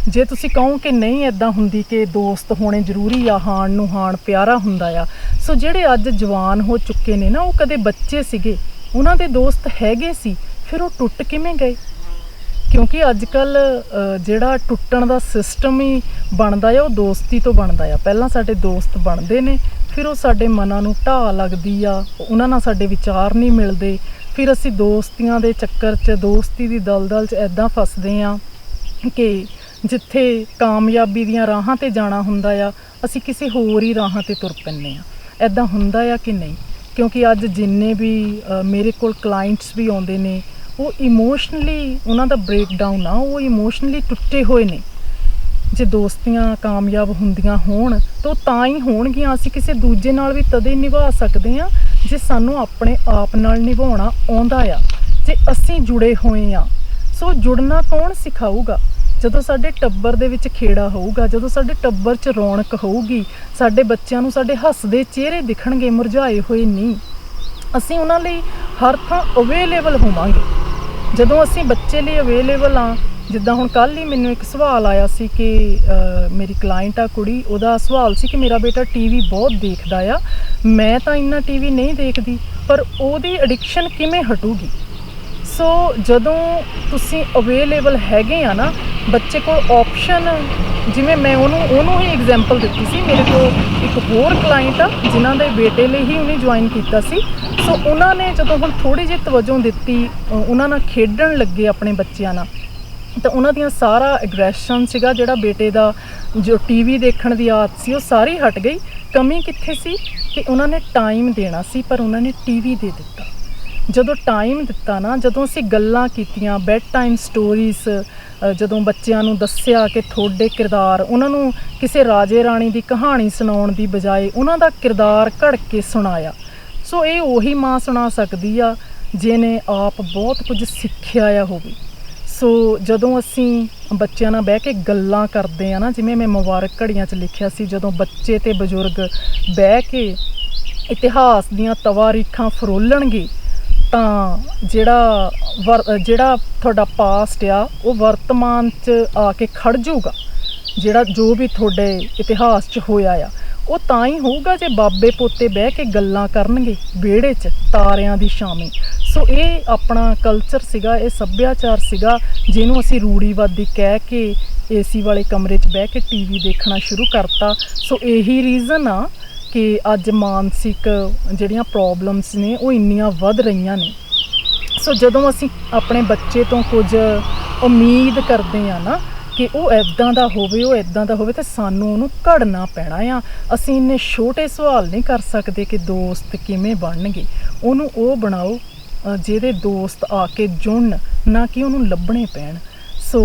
ਜੇ ਤੁਸੀਂ ਕਹੋ ਕਿ ਨਹੀਂ ਐਦਾਂ ਹੁੰਦੀ ਕਿ ਦੋਸਤ ਹੋਣੇ ਜ਼ਰੂਰੀ ਆ, ਹਾਣ ਨੂੰ ਹਾਣ ਪਿਆਰਾ ਹੁੰਦਾ ਆ, ਸੋ ਜਿਹੜੇ ਅੱਜ ਜਵਾਨ ਹੋ ਚੁੱਕੇ ਨੇ ਨਾ, ਉਹ ਕਦੇ ਬੱਚੇ ਸੀਗੇ, ਉਹਨਾਂ ਦੇ ਦੋਸਤ ਹੈਗੇ ਸੀ, ਫਿਰ ਉਹ ਟੁੱਟ ਕਿਵੇਂ ਗਏ? ਕਿਉਂਕਿ ਅੱਜ ਕੱਲ ਜਿਹੜਾ ਟੁੱਟਣ ਦਾ ਸਿਸਟਮ ਹੀ ਬਣਦਾ ਆ, ਉਹ ਦੋਸਤੀ ਤੋਂ ਬਣਦਾ ਆ। ਪਹਿਲਾਂ ਸਾਡੇ ਦੋਸਤ ਬਣਦੇ ਨੇ, ਫਿਰ ਉਹ ਸਾਡੇ ਮਨਾਂ ਨੂੰ ਢਾਹ ਲੱਗਦੀ ਆ, ਉਹਨਾਂ ਨਾਲ ਸਾਡੇ ਵਿਚਾਰ ਨਹੀਂ ਮਿਲਦੇ, ਫਿਰ ਅਸੀਂ ਦੋਸਤੀਆਂ ਦੇ ਚੱਕਰ 'ਚ, ਦੋਸਤੀ ਦੀ ਦਲਦਲ 'ਚ ਐਦਾਂ ਫਸਦੇ ਆ। ਕਿ ਜਿੱਥੇ ਕਾਮਯਾਬੀ ਦੀਆਂ ਰਾਹਾਂ ਤੇ ਜਾਣਾ ਹੁੰਦਾ ਆ, ਅਸੀਂ ਕਿਸੇ ਹੋਰ ਹੀ ਰਾਹਾਂ ਤੇ ਤੁਰ ਪੈਂਦੇ ਆ ਐਦਾਂ ਹੁੰਦਾ ਆ ਕਿ ਨਹੀਂ? ਕਿਉਂਕਿ ਅੱਜ ਜਿੰਨੇ ਵੀ ਮੇਰੇ ਕੋਲ ਕਲਾਇੰਟਸ ਵੀ ਆਉਂਦੇ ਨੇ, ਉਹ ਇਮੋਸ਼ਨਲੀ ਉਹਨਾਂ ਦਾ ਬ੍ਰੇਕਡਾਊਨ ਆ, ਉਹ ਇਮੋਸ਼ਨਲੀ ਟੁੱਟੇ ਹੋਏ ਨੇ। ਜੇ ਦੋਸਤੀਆਂ ਕਾਮਯਾਬ ਹੁੰਦੀਆਂ ਹੋਣ, ਤਾਂ ਉਹ ਤਾਂ ਹੀ ਹੋਣਗੀਆਂ, ਅਸੀਂ ਕਿਸੇ ਦੂਜੇ ਨਾਲ ਵੀ ਤਦੇ ਨਿਭਾ ਸਕਦੇ ਆ ਜੇ ਸਾਨੂੰ ਆਪਣੇ ਆਪ ਨਾਲ ਨਿਭਾਉਣਾ ਆਉਂਦਾ ਆ। ਜੇ ਅਸੀਂ ਜੁੜੇ ਹੋਏ ਆ ਸੋ ਜੁੜਨਾ ਕੌਣ ਸਿਖਾਊਗਾ? ਜਦੋਂ ਸਾਡੇ ਟੱਬਰ ਦੇ ਵਿੱਚ ਖੇੜਾ ਹੋਊਗਾ, ਜਦੋਂ ਸਾਡੇ ਟੱਬਰ 'ਚ ਰੌਣਕ ਹੋਊਗੀ, ਸਾਡੇ ਬੱਚਿਆਂ ਨੂੰ ਸਾਡੇ ਹੱਸਦੇ ਚਿਹਰੇ ਦਿਖਣਗੇ, ਮੁਰਝਾਏ ਹੋਏ ਨਹੀਂ। ਅਸੀਂ ਉਹਨਾਂ ਲਈ ਹਰ ਥਾਂ ਅਵੇਲੇਬਲ ਹੋਵਾਂਗੇ। ਜਦੋਂ ਅਸੀਂ ਬੱਚੇ ਲਈ ਅਵੇਲੇਬਲ ਆ ਜਿੱਦਾਂ ਹੁਣ ਕੱਲ ਹੀ ਮੈਨੂੰ ਇੱਕ ਸਵਾਲ ਆਇਆ ਸੀ ਕਿ ਮੇਰੀ ਕਲਾਇੰਟ ਆ ਕੁੜੀ, ਉਹਦਾ ਸਵਾਲ ਸੀ ਕਿ ਮੇਰਾ ਬੇਟਾ ਟੀਵੀ ਬਹੁਤ ਦੇਖਦਾ ਆ। ਮੈਂ ਤਾਂ ਇੰਨਾ ਟੀਵੀ ਨਹੀਂ ਦੇਖਦੀ, ਪਰ ਉਹਦੀ ਐਡਿਕਸ਼ਨ ਕਿਵੇਂ ਹਟੂਗੀ? ਸੋ ਜਦੋਂ ਤੁਸੀਂ ਅਵੇਲੇਬਲ ਹੈਗੇ ਆ ਨਾ, ਬੱਚੇ ਕੋਲ ਆਪਸ਼ਨ ਜਿਵੇਂ ਮੈਂ ਉਹਨੂੰ ਉਹਨੂੰ ਹੀ ਐਗਜ਼ਾਮਪਲ ਦਿੱਤੀ ਸੀ, ਮੇਰੇ ਕੋਲ ਇੱਕ ਹੋਰ ਕਲਾਇੰਟ ਆ, ਜਿਨ੍ਹਾਂ ਦੇ ਬੇਟੇ ਲਈ ਹੀ ਉਹਨੇ ਜੁਆਇਨ ਕੀਤਾ ਸੀ। ਸੋ ਉਹਨਾਂ ਨੇ ਜਦੋਂ ਹੁਣ ਥੋੜੀ ਜਿਹੀ ਤਵੱਜੋ ਦਿੱਤੀ ਉਹਨਾਂ ਨਾਲ ਖੇਡਣ ਲੱਗੇ ਆਪਣੇ ਬੱਚਿਆਂ ਨਾਲ, ਤਾਂ ਉਹਨਾਂ ਦੀਆਂ ਸਾਰਾ ਐਗਰੈਸ਼ਨ ਸੀਗਾ, ਜਿਹੜਾ ਬੇਟੇ ਦਾ ਜੋ ਟੀਵੀ ਦੇਖਣ ਦੀ ਆਦਤ ਸੀ, ਉਹ ਸਾਰੀ ਹਟ ਗਈ। ਕਮੀ ਕਿੱਥੇ ਸੀ? ਕਿ ਉਹਨਾਂ ਨੇ ਟਾਈਮ ਦੇਣਾ ਸੀ, ਪਰ ਉਹਨਾਂ ਨੇ ਟੀਵੀ ਦੇ ਦਿੱਤਾ। ਜਦੋਂ ਟਾਈਮ ਦਿੱਤਾ ਨਾ, ਜਦੋਂ ਅਸੀਂ ਗੱਲਾਂ ਕੀਤੀਆਂ ਬੈੱਡ ਟਾਈਮ ਸਟੋਰੀਜ਼ ਜਦੋਂ ਬੱਚਿਆਂ ਨੂੰ ਦੱਸਿਆ ਕਿ ਤੁਹਾਡੇ ਕਿਰਦਾਰ, ਉਹਨਾਂ ਨੂੰ ਕਿਸੇ ਰਾਜੇ ਰਾਣੀ ਦੀ ਕਹਾਣੀ ਸੁਣਾਉਣ ਦੀ ਬਜਾਏ ਉਹਨਾਂ ਦਾ ਕਿਰਦਾਰ ਘੜ ਕੇ ਸੁਣਾਇਆ। ਸੋ ਇਹ ਉਹੀ ਮਾਂ ਸੁਣਾ ਸਕਦੀ ਆ, ਜਿਹਨੇ ਆਪ ਬਹੁਤ ਕੁਝ ਸਿੱਖਿਆ ਆ ਹੋਵੇ। ਸੋ ਜਦੋਂ ਅਸੀਂ ਬੱਚਿਆਂ ਨਾਲ ਬਹਿ ਕੇ ਗੱਲਾਂ ਕਰਦੇ ਆ ਨਾ, ਜਿਵੇਂ ਮੈਂ ਮੁਬਾਰਕ ਘੜੀਆਂ 'ਚ ਲਿਖਿਆ ਸੀ, ਜਦੋਂ ਬੱਚੇ ਤੇ ਬਜ਼ੁਰਗ ਬਹਿ ਕੇ ਇਤਿਹਾਸ ਦੀਆਂ ਤਵਾਰੀਖਾਂ ਫਰੋਲਣਗੇ ਤਾਂ ਜਿਹੜਾ ਵਰ- ਜਿਹੜਾ ਤੁਹਾਡਾ ਪਾਸਟ ਆ, ਉਹ ਵਰਤਮਾਨ 'ਚ ਆ ਕੇ ਖੜ ਜਾਊਗਾ। ਜਿਹੜਾ ਜੋ ਵੀ ਤੁਹਾਡੇ ਇਤਿਹਾਸ 'ਚ ਹੋਇਆ ਆ, ਉਹ ਤਾਂ ਹੀ ਹੋਊਗਾ ਜੇ ਬਾਬੇ ਪੋਤੇ ਬਹਿ ਕੇ ਗੱਲਾਂ ਕਰਨਗੇ, ਵਿਹੜੇ 'ਚ, ਤਾਰਿਆਂ ਦੀ ਸ਼ਾਮੇ। ਸੋ ਇਹ ਆਪਣਾ ਕਲਚਰ ਸੀਗਾ, ਇਹ ਸੱਭਿਆਚਾਰ ਸੀਗਾ, ਜਿਹਨੂੰ ਅਸੀਂ ਰੂੜੀਵਾਦੀ ਕਹਿ ਕੇ, ਏਸੀ ਵਾਲੇ ਕਮਰੇ 'ਚ ਬਹਿ ਕੇ ਟੀਵੀ ਦੇਖਣਾ ਸ਼ੁਰੂ ਕਰਤਾ। ਸੋ ਇਹੀ ਰੀਜ਼ਨ ਆ ਕਿ ਅੱਜ ਮਾਨਸਿਕ ਜਿਹੜੀਆਂ ਪ੍ਰੋਬਲਮਸ ਨੇ ਉਹ ਇੰਨੀਆਂ ਵੱਧ ਰਹੀਆਂ ਨੇ। ਸੋ ਜਦੋਂ ਅਸੀਂ ਆਪਣੇ ਬੱਚੇ ਤੋਂ ਕੁਝ ਉਮੀਦ ਕਰਦੇ ਆ ਨਾ ਕਿ ਉਹ ਐਦਾਂ ਦਾ ਹੋਵੇ ਉਹ ਐਦਾਂ ਦਾ ਹੋਵੇ ਤਾਂ ਸਾਨੂੰ ਉਹਨੂੰ ਘੜਨਾ ਪੈਣਾ ਆ। ਅਸੀਂ ਇੰਨੇ ਛੋਟੇ ਸਵਾਲ ਨਹੀਂ ਕਰ ਸਕਦੇ ਕਿ ਦੋਸਤ ਕਿਵੇਂ ਬਣਨਗੇ। ਉਹਨੂੰ ਉਹ ਬਣਾਓ ਅ, ਜਿਹਦੇ ਦੋਸਤ ਆ ਕੇ ਜੁੜਨ ਨਾ ਕਿ ਉਹਨੂੰ ਲੱਭਣੇ ਪੈਣ। ਸੋ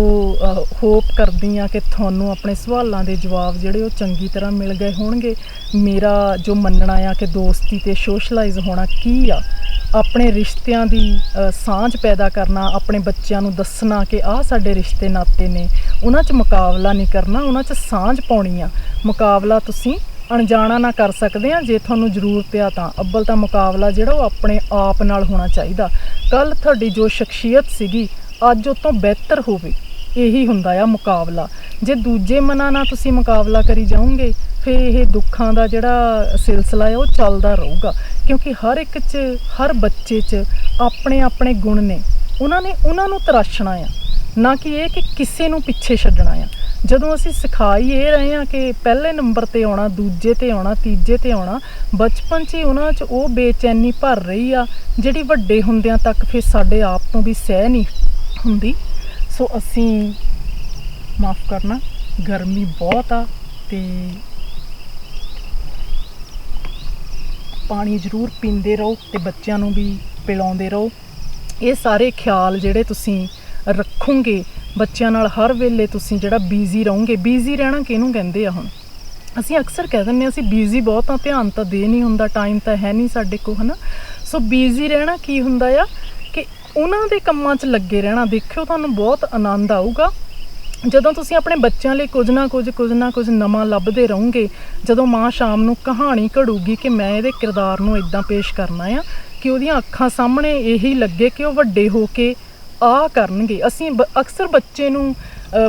ਹੋਪ ਕਰਦੀ ਆ ਕਿ ਤੁਹਾਨੂੰ ਆਪਣੇ ਸਵਾਲਾਂ ਦੇ ਜਵਾਬ ਜਿਹੜੇ ਉਹ ਚੰਗੀ ਤਰ੍ਹਾਂ ਮਿਲ ਗਏ ਹੋਣਗੇ। ਮੇਰਾ ਜੋ ਮੰਨਣਾ ਆ ਕਿ ਦੋਸਤੀ ਤੇ ਸੋਸ਼ਲਾਈਜ਼ ਹੋਣਾ ਕੀ ਆ, ਆਪਣੇ ਰਿਸ਼ਤਿਆਂ ਦੀ ਸਾਂਝ ਪੈਦਾ ਕਰਨਾ, ਆਪਣੇ ਬੱਚਿਆਂ ਨੂੰ ਦੱਸਣਾ ਕਿ ਆਹ ਸਾਡੇ ਰਿਸ਼ਤੇ ਨਾਤੇ ਨੇ, ਉਹਨਾਂ 'ਚ ਮੁਕਾਬਲਾ ਨਹੀਂ ਕਰਨਾ, ਉਹਨਾਂ 'ਚ ਸਾਂਝ ਪਾਉਣੀ ਆ। ਮੁਕਾਬਲਾ ਤੁਸੀਂ ਅਣਜਾਣਾ ਨਾ ਕਰ ਸਕਦੇ ਆ, ਜੇ ਤੁਹਾਨੂੰ ਜ਼ਰੂਰਤ ਆ ਤਾਂ। ਅੱਬਲ ਤਾਂ ਮੁਕਾਬਲਾ ਜਿਹੜਾ ਉਹ ਆਪਣੇ ਆਪ ਨਾਲ ਹੋਣਾ ਚਾਹੀਦਾ। ਕੱਲ ਤੁਹਾਡੀ ਜੋ ਸ਼ਖਸੀਅਤ ਸੀਗੀ ਅੱਜ ਉਹ ਤੋਂ ਬਿਹਤਰ ਹੋਵੇ। ਇਹੀ ਹੁੰਦਾ ਆ ਮੁਕਾਬਲਾ। ਜੇ ਦੂਜੇ ਮਨਾਂ ਨਾਲ ਤੁਸੀਂ ਮੁਕਾਬਲਾ ਕਰੀ ਜਾਓਗੇ, ਫਿਰ ਇਹ ਦੁੱਖਾਂ ਦਾ ਜਿਹੜਾ ਸਿਲਸਿਲਾ ਹੈ ਉਹ ਚੱਲਦਾ ਰਹੂਗਾ। ਕਿਉਂਕਿ ਹਰ ਇੱਕ 'ਚ, ਹਰ ਬੱਚੇ 'ਚ ਆਪਣੇ ਆਪਣੇ ਗੁਣ ਨੇ। ਉਹਨਾਂ ਨੇ ਉਹਨਾਂ ਨੂੰ ਤਰਾਸ਼ਣਾ ਆ। ਨਾ ਕਿ ਇਹ ਕਿ ਕਿਸੇ ਨੂੰ ਪਿੱਛੇ ਛੱਡਣਾ ਆ। ਜਦੋਂ ਅਸੀਂ ਸਿਖਾਈ ਇਹ ਰਹੇ ਆ ਕਿ ਪਹਿਲੇ ਨੰਬਰ ਤੇ ਆਉਣਾ, ਦੂਜੇ ਤੇ ਆਉਣਾ, ਤੀਜੇ ਤੇ ਆਉਣਾ, ਬਚਪਨ 'ਚ ਹੀ ਉਹਨਾਂ 'ਚ ਉਹ ਬੇਚੈਨੀ ਭਰ ਰਹੀ ਆ, ਜਿਹੜੀ ਵੱਡੇ ਹੁੰਦਿਆਂ ਤੱਕ ਫਿਰ ਸਾਡੇ ਆਪ ਤੋਂ ਵੀ ਸਹਿ ਨਹੀਂ ਹੁੰਦੀ। ਸੋ ਅਸੀਂ ਮਾਫ ਕਰਨਾ, ਗਰਮੀ ਬਹੁਤ ਆ ਤੇ ਪਾਣੀ ਜ਼ਰੂਰ ਪੀਂਦੇ ਰਹੋ ਤੇ ਬੱਚਿਆਂ ਨੂੰ ਵੀ ਪਿਲਾਉਂਦੇ ਰਹੋ। ਇਹ ਸਾਰੇ ਖਿਆਲ ਜਿਹੜੇ ਤੁਸੀਂ ਰੱਖੋਗੇ, ਬੱਚਿਆਂ ਨਾਲ ਹਰ ਵੇਲੇ ਤੁਸੀਂ ਜਿਹੜਾ ਬੀਜ਼ੀ ਰਹੋਗੇ ਬੀਜ਼ੀ ਰਹਿਣਾ ਕਿਹਨੂੰ ਕਹਿੰਦੇ ਆ ਹੁਣ? ਅਸੀਂ ਅਕਸਰ ਕਹਿ ਦਿੰਦੇ ਹਾਂ, ਅਸੀਂ ਬੀਜ਼ੀ ਬਹੁਤ ਆ, ਧਿਆਨ ਤਾਂ ਦੇ ਨਹੀਂ ਹੁੰਦਾ ਟਾਈਮ ਤਾਂ ਹੈ ਨਹੀਂ ਸਾਡੇ ਕੋਲ, ਹਨਾ? ਸੋ ਬੀਜ਼ੀ ਰਹਿਣਾ ਕੀ ਹੁੰਦਾ ਆ? ਉਹਨਾਂ ਦੇ ਕੰਮਾਂ 'ਚ ਲੱਗੇ ਰਹਿਣਾ ਦੇਖਿਓ ਤੁਹਾਨੂੰ ਬਹੁਤ ਆਨੰਦ ਆਊਗਾ। ਜਦੋਂ ਤੁਸੀਂ ਆਪਣੇ ਬੱਚਿਆਂ ਲਈ ਕੁਝ ਨਾ ਕੁਝ ਕੁਝ ਨਾ ਕੁਝ ਨਵਾਂ ਲੱਭਦੇ ਰਹੋਗੇ, ਜਦੋਂ ਮਾਂ ਸ਼ਾਮ ਨੂੰ ਕਹਾਣੀ ਘੜੂਗੀ ਕਿ ਮੈਂ ਇਹਦੇ ਕਿਰਦਾਰ ਨੂੰ ਇਦਾਂ ਪੇਸ਼ ਕਰਨਾ ਆ ਕਿ ਉਹਦੀਆਂ ਅੱਖਾਂ ਸਾਹਮਣੇ ਇਹੀ ਲੱਗੇ ਕਿ ਉਹ ਵੱਡੇ ਹੋ ਕੇ ਆ ਕਰਨਗੇ। ਅਸੀਂ ਬ- ਅਕਸਰ ਬੱਚੇ ਨੂੰ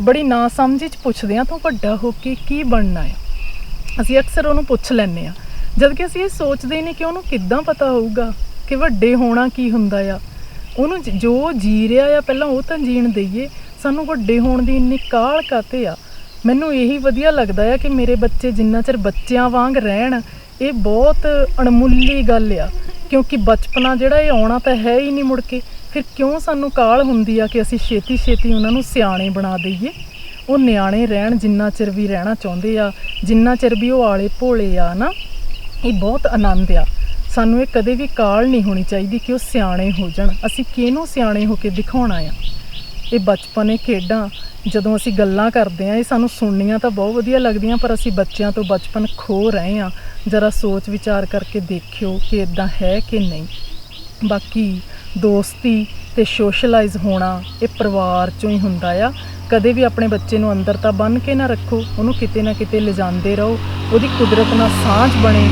ਬੜੀ ਨਾ ਸਮਝੀ ਚ ਪੁੱਛਦੇ ਆ ਤੂੰ ਵੱਡਾ ਹੋ ਕੇ ਕੀ ਬਣਨਾ ਆ। ਅਸੀਂ ਅਕਸਰ ਉਹਨੂੰ ਪੁੱਛ ਲੈਂਦੇ ਆ ਜਦ ਕਿ ਅਸੀਂ ਇਹ ਸੋਚਦੇ ਨਹੀਂ ਕਿ ਉਹਨੂੰ ਕਿੱਦਾਂ ਪਤਾ ਹੋਊਗਾ ਕਿ ਵੱਡੇ ਹੋਣਾ ਕੀ ਹੁੰਦਾ ਆ। ਉਹਨੂੰ ਜ- ਜੋ ਜੀ ਰਿਹਾ ਆ, ਪਹਿਲਾਂ ਉਹ ਤਾਂ ਜੀਣ ਦਈਏ। ਸਾਨੂੰ ਵੱਡੇ ਹੋਣ ਦੀ ਇੰਨੀ ਕਾਹਲ ਕਾਤੇ ਆ? ਮੈਨੂੰ ਇਹੀ ਵਧੀਆ ਲੱਗਦਾ ਆ ਕਿ ਮੇਰੇ ਬੱਚੇ ਜਿੰਨਾ ਚਿਰ ਬੱਚਿਆਂ ਵਾਂਗ ਰਹਿਣ, ਇਹ ਬਹੁਤ ਅਣਮੁੱਲੀ ਗੱਲ ਆ। ਕਿਉਂਕਿ ਬਚਪਨਾ ਜਿਹੜਾ ਇਹ ਆਉਣਾ ਤਾਂ ਹੈ ਹੀ ਨਹੀਂ ਮੁੜ ਕੇ। ਫਿਰ ਕਿਉਂ ਸਾਨੂੰ ਕਾਹਲ ਹੁੰਦੀ ਆ ਕਿ ਅਸੀਂ ਛੇਤੀ ਛੇਤੀ ਉਹਨਾਂ ਨੂੰ ਸਿਆਣੇ ਬਣਾ ਦਈਏ? ਉਹ ਨਿਆਣੇ ਰਹਿਣ ਜਿੰਨਾ ਚਿਰ ਵੀ ਰਹਿਣਾ ਚਾਹੁੰਦੇ ਆ, ਜਿੰਨਾ ਚਿਰ ਵੀ ਉਹ ਆਲੇ ਭੋਲੇ ਆ ਨਾ, ਇਹ ਬਹੁਤ ਆਨੰਦ ਆ। ਸਾਨੂੰ ਇਹ ਕਦੇ ਵੀ ਕਾਲ ਨਹੀਂ ਹੋਣੀ ਚਾਹੀਦੀ ਕਿ ਉਹ ਸਿਆਣੇ ਹੋ ਜਾਣ। ਅਸੀਂ ਕਿਹਨੂੰ ਸਿਆਣੇ ਹੋ ਕੇ ਦਿਖਾਉਣਾ ਆ? ਇਹ ਬਚਪਨ, ਇਹ ਖੇਡਾਂ, ਜਦੋਂ ਅਸੀਂ ਗੱਲਾਂ ਕਰਦੇ ਆ, ਇਹ ਸਾਨੂੰ ਸੁਣਨੀਆਂ ਤਾਂ ਬਹੁਤ ਵਧੀਆ ਲੱਗਦੀਆਂ, ਪਰ ਅਸੀਂ ਬੱਚਿਆਂ ਤੋਂ ਬਚਪਨ ਖੋ ਰਹੇ ਆ। ਜਰਾ ਸੋਚ ਵਿਚਾਰ ਕਰਕੇ ਦੇਖਿਓ ਕਿ ਇਦਾਂ ਹੈ ਕਿ ਨਹੀਂ। ਬਾਕੀ ਦੋਸਤੀ ਤੇ ਸੋਸ਼ਲਾਈਜ਼ ਹੋਣਾ ਇਹ ਪਰਿਵਾਰ ਚੋਂ ਹੀ ਹੁੰਦਾ ਆ। ਕਦੇ ਵੀ ਆਪਣੇ ਬੱਚੇ ਨੂੰ ਅੰਦਰ ਤਾਂ ਬੰਨ ਕੇ ਨਾ ਰੱਖੋ, ਉਹਨੂੰ ਕਿਤੇ ਨਾ ਕਿਤੇ ਲਿਜਾਂਦੇ ਰਹੋ। ਉਹਦੀ ਕੁਦਰਤ ਨਾਲ ਸਾਂਝ ਬਣੇ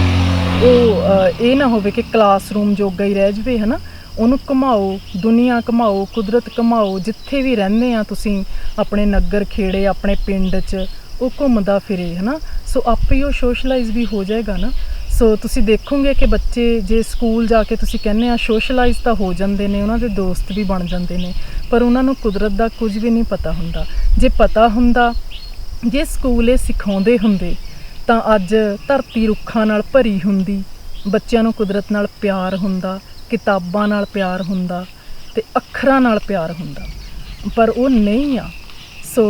ਉਹ ਅ, ਇਹ ਨਾ ਹੋਵੇ ਕਿ ਕਲਾਸਰੂਮ ਜੋਗਾ ਹੀ ਰਹਿ ਜਵੇ ਹਨਾ ਉਹਨੂੰ ਘੁਮਾਓ ਦੁਨੀਆ ਘੁਮਾਓ ਕੁਦਰਤ ਘੁਮਾਓ ਜਿੱਥੇ ਵੀ ਰਹਿੰਦੇ ਆ ਤੁਸੀਂ ਆਪਣੇ ਨਗਰ ਖੇੜੇ ਆਪਣੇ ਪਿੰਡ 'ਚ ਉਹ ਘੁੰਮਦਾ ਫਿਰੇ ਹਨਾ। ਸੋ ਆਪੇ ਹੀ ਉਹ ਸੋਸ਼ਲਾਈਜ਼ ਵੀ ਹੋ ਜਾਏਗਾ ਨਾ। ਸੋ ਤੁਸੀਂ ਦੇਖੋਗੇ ਕਿ ਬੱਚੇ ਜੇ ਸਕੂਲ ਜਾ ਕੇ ਤੁਸੀਂ ਕਹਿੰਦੇ ਆ ਸੋਸ਼ਲਾਈਜ਼ ਤਾਂ ਹੋ ਜਾਂਦੇ ਨੇ ਉਹਨਾਂ ਦੇ ਦੋਸਤ ਵੀ ਬਣ ਜਾਂਦੇ ਨੇ ਪਰ ਉਹਨਾਂ ਨੂੰ ਕੁਦਰਤ ਦਾ ਕੁਝ ਵੀ ਨਹੀਂ ਪਤਾ ਹੁੰਦਾ। ਜੇ ਪਤਾ ਹੁੰਦਾ ਜੇ ਸਕੂਲ ਇਹ ਸਿਖਾਉਂਦੇ ਹੁੰਦੇ ਤਾਂ ਅੱਜ ਧਰਤੀ ਰੁੱਖਾਂ ਨਾਲ ਭਰੀ ਹੁੰਦੀ, ਬੱਚਿਆਂ ਨੂੰ ਕੁਦਰਤ ਨਾਲ ਪਿਆਰ ਹੁੰਦਾ, ਕਿਤਾਬਾਂ ਨਾਲ ਪਿਆਰ ਹੁੰਦਾ ਤੇ ਅੱਖਰਾਂ ਨਾਲ ਪਿਆਰ ਹੁੰਦਾ। ਪਰ ਉਹ ਨਹੀਂ ਆ। ਸੋ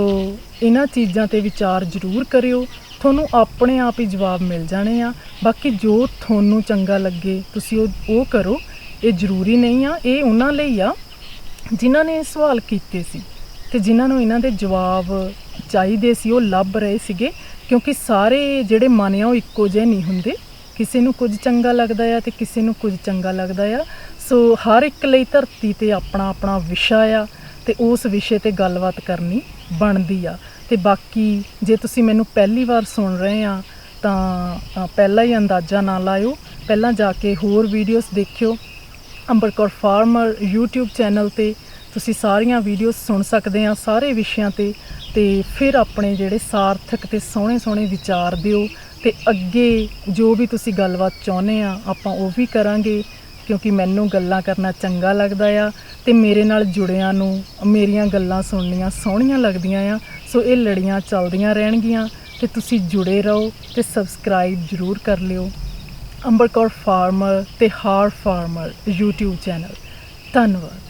ਇਹਨਾਂ ਚੀਜ਼ਾਂ ਤੇ ਵਿਚਾਰ ਜ਼ਰੂਰ ਕਰਿਓ। ਤੁਹਾਨੂੰ ਆਪਣੇ ਆਪ ਹੀ ਜਵਾਬ ਮਿਲ ਜਾਣੇ ਆ। ਬਾਕੀ ਜੋ ਤੁਹਾਨੂੰ ਚੰਗਾ ਲੱਗੇ, ਤੁਸੀਂ ਉਹ ਉਹ ਕਰੋ। ਇਹ ਜ਼ਰੂਰੀ ਨਹੀਂ ਆ। ਇਹ ਉਹਨਾਂ ਲਈ ਆ ਜਿਨ੍ਹਾਂ ਨੇ ਇਹ ਸਵਾਲ ਕੀਤੇ ਸੀ ਤੇ ਜਿਨ੍ਹਾਂ ਨੂੰ ਇਹਨਾਂ ਦੇ ਜਵਾਬ ਚਾਹੀਦੇ ਸੀ, ਉਹ ਲੱਭ ਰਹੇ ਸੀਗੇ। ਕਿਉਂਕਿ ਸਾਰੇ ਜਿਹੜੇ ਮਨ ਆ ਉਹ ਇੱਕੋ ਜਿਹੇ ਨਹੀਂ ਹੁੰਦੇ। ਕਿਸੇ ਨੂੰ ਕੁਝ ਚੰਗਾ ਲੱਗਦਾ ਆ ਤੇ ਕਿਸੇ ਨੂੰ ਕੁਝ ਚੰਗਾ ਲੱਗਦਾ ਆ। ਸੋ ਹਰ ਇੱਕ ਲਈ ਧਰਤੀ ਤੇ ਆਪਣਾ ਆਪਣਾ ਵਿਸ਼ਾ ਆ ਤੇ ਉਸ ਵਿਸ਼ੇ ਤੇ ਗੱਲਬਾਤ ਕਰਨੀ ਬਣਦੀ ਆ। ਤੇ ਬਾਕੀ ਜੇ ਤੁਸੀਂ ਮੈਨੂੰ ਪਹਿਲੀ ਵਾਰ ਸੁਣ ਰਹੇ ਆ ਤਾਂ ਅ, ਪਹਿਲਾਂ ਹੀ ਅੰਦਾਜ਼ਾ ਨਾ ਲਾਇਓ। ਪਹਿਲਾਂ ਜਾ ਕੇ ਹੋਰ ਵੀਡੀਓਜ਼ ਦੇਖਿਓ। ਅੰਬਰਕੌਰ ਫਾਰਮਰ YouTube ਚੈਨਲ ਤੇ ਤੁਸੀਂ ਸਾਰੀਆਂ ਵੀਡੀਓਜ਼ ਸੁਣ ਸਕਦੇ ਆ ਸਾਰੇ ਵਿਸ਼ਿਆਂ ਤੇ। ਤੇ ਫਿਰ ਆਪਣੇ ਜਿਹੜੇ ਸਾਰਥਕ ਤੇ ਸੋਹਣੇ ਸੋਹਣੇ ਵਿਚਾਰ ਦਿਓ ਤੇ ਅੱਗੇ ਜੋ ਵੀ ਤੁਸੀਂ ਗੱਲਬਾਤ ਚਾਹੁੰਦੇ ਆ, ਆਪਾਂ ਉਹ ਵੀ ਕਰਾਂਗੇ, ਕਿਉਂਕਿ ਮੈਨੂੰ ਗੱਲਾਂ ਕਰਨਾ ਚੰਗਾ ਲੱਗਦਾ ਆ ਤੇ ਮੇਰੇ ਨਾਲ ਜੁੜਿਆਂ ਨੂੰ ਮੇਰੀਆਂ ਗੱਲਾਂ ਸੁਣਨੀਆਂ ਸੋਹਣੀਆਂ ਲੱਗਦੀਆਂ ਆ। ਸੋ ਇਹ ਲੜੀਆਂ ਚੱਲਦੀਆਂ ਰਹਿਣਗੀਆਂ ਤੇ ਤੁਸੀਂ ਜੁੜੇ ਰਹੋ ਤੇ ਸਬਸਕ੍ਰਾਈਬ ਜਰੂਰ ਕਰ ਲਿਓ। ਅੰਬਰਕੌਰ ਫਾਰਮਰ ਤੇ ਹਾਰ ਫਾਰਮਰ YouTube ਚੈਨਲ ਧੰਨਵਾਦ।